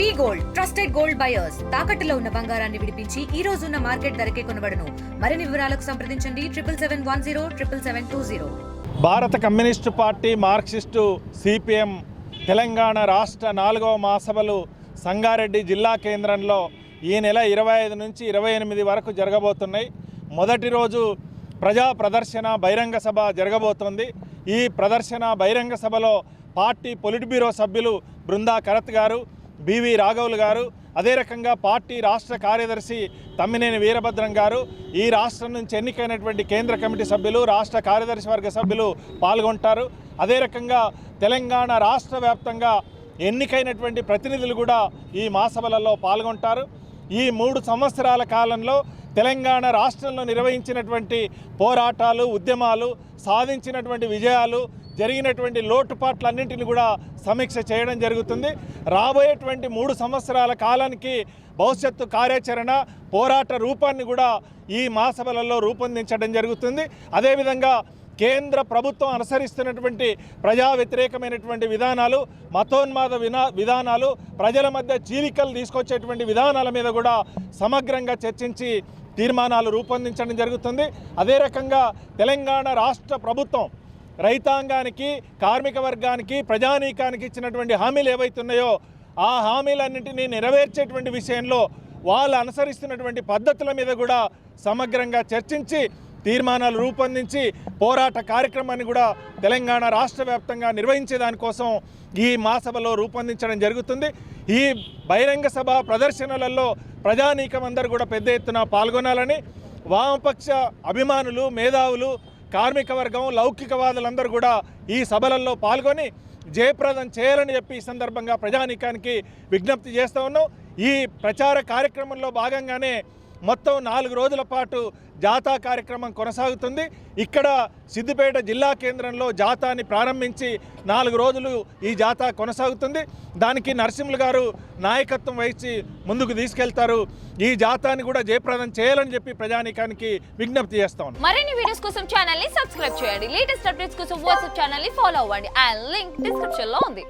V gold trusted gold buyers. తాకట్టులో ఉన్న బంగారాన్ని విడిపించి ఈ రోజు ఉన్న మార్కెట్ ధరకే కొనబడను. మరిన్ని వివరాలకు సంప్రదించండి. Triple seven one zero triple seven two zero. భారత communist party Marxist CPM Telangana రాష్ట్ర నాలుగవ మహాసభలు సంగారెడ్డి జిల్లా కేంద్రంలో ఈ నెల ఇరవై ఐదు నుంచి ఇరవై ఎనిమిది వరకు జరగబోతున్నాయి. మొదటి రోజు ప్రజా ప్రదర్శన బహిరంగ సభ జరగబోతోంది. ఈ ప్రదర్శన బహిరంగ సభలో పార్టీ పొలిట్ బ్యూరో సభ్యులు బృందా కరత్ గారు బివి రాఘవులు గారు అదే రకంగా పార్టీ రాష్ట్ర కార్యదర్శి తమ్మినేని వీరభద్రం గారు ఈ రాష్ట్రం నుంచి ఎన్నికైనటువంటి కేంద్ర కమిటీ సభ్యులు రాష్ట్ర కార్యదర్శి వర్గ సభ్యులు పాల్గొంటారు. అదే రకంగా తెలంగాణ రాష్ట్ర వ్యాప్తంగా ఎన్నికైనటువంటి ప్రతినిధులు కూడా ఈ మాసభలలో పాల్గొంటారు. ఈ మూడు సంవత్సరాల కాలంలో తెలంగాణ రాష్ట్రంలో నిర్వహించినటువంటి పోరాటాలు ఉద్యమాలు సాధించినటువంటి విజయాలు జరిగినటువంటి లోటుపాట్లన్నింటిని కూడా సమీక్ష చేయడం జరుగుతుంది. రాబోయేటువంటి మూడు సంవత్సరాల కాలానికి భవిష్యత్తు కార్యాచరణ పోరాట రూపాన్ని కూడా ఈ మాసభలలో రూపొందించడం జరుగుతుంది. అదేవిధంగా కేంద్ర ప్రభుత్వం అనుసరిస్తున్నటువంటి ప్రజా వ్యతిరేకమైనటువంటి విధానాలు మతోన్మాద వినా విధానాలు ప్రజల మధ్య చీలికలు తీసుకొచ్చేటువంటి విధానాల మీద కూడా సమగ్రంగా చర్చించి తీర్మానాలు రూపొందించడం జరుగుతుంది. అదే రకంగా తెలంగాణ రాష్ట్ర ప్రభుత్వం రైతాంగానికి కార్మిక వర్గానికి ప్రజానీకానికి ఇచ్చినటువంటి హామీలు ఏవైతున్నాయో ఆ హామీలన్నింటినీ నెరవేర్చేటువంటి విషయంలో వాళ్ళు అనుసరిస్తున్నటువంటి పద్ధతుల మీద కూడా సమగ్రంగా చర్చించి తీర్మానాలు రూపొందించి పోరాట కార్యక్రమాన్ని కూడా తెలంగాణ రాష్ట్ర వ్యాప్తంగా నిర్వహించే దానికోసం ఈ మాసభలో రూపొందించడం జరుగుతుంది. ఈ బహిరంగ సభ ప్రదర్శనలలో ప్రజానీకం అందరూ కూడా పెద్ద ఎత్తున పాల్గొనాలని వామపక్ష అభిమానులు మేధావులు కార్మిక వర్గం లౌకికవాదులందరూ కూడా ఈ సభలలో పాల్గొని జయప్రదం చేయాలని చెప్పి ఈ సందర్భంగా ప్రజానీకానికి విజ్ఞప్తి చేస్తూ ఉన్నాం. ఈ ప్రచార కార్యక్రమంలో భాగంగానే మొత్తం నాలుగు రోజుల పాటు జాతా కార్యక్రమం కొనసాగుతుంది. ఇక్కడ సిద్దిపేట జిల్లా కేంద్రంలో జాతాని ప్రారంభించి నాలుగు రోజులు ఈ జాతా కొనసాగుతుంది. దానికి నరసింహులు గారు నాయకత్వం వహించి ముందుకు తీసుకెళ్తారు. ఈ జాతాని కూడా జయప్రదం చేయాలని చెప్పి ప్రజానీకానికి విజ్ఞప్తి చేస్తాం మరిన్ని వీడియోస్ కోసం ఛానల్ని సబ్స్క్రైబ్ చేయండి. లేటెస్ట్ అప్డేట్స్ కోసం వాట్సాప్ ఛానల్ని ఫాలో అవ్వండి. అండ్ లింక్ డిస్క్రిప్షన్లో ఉంది.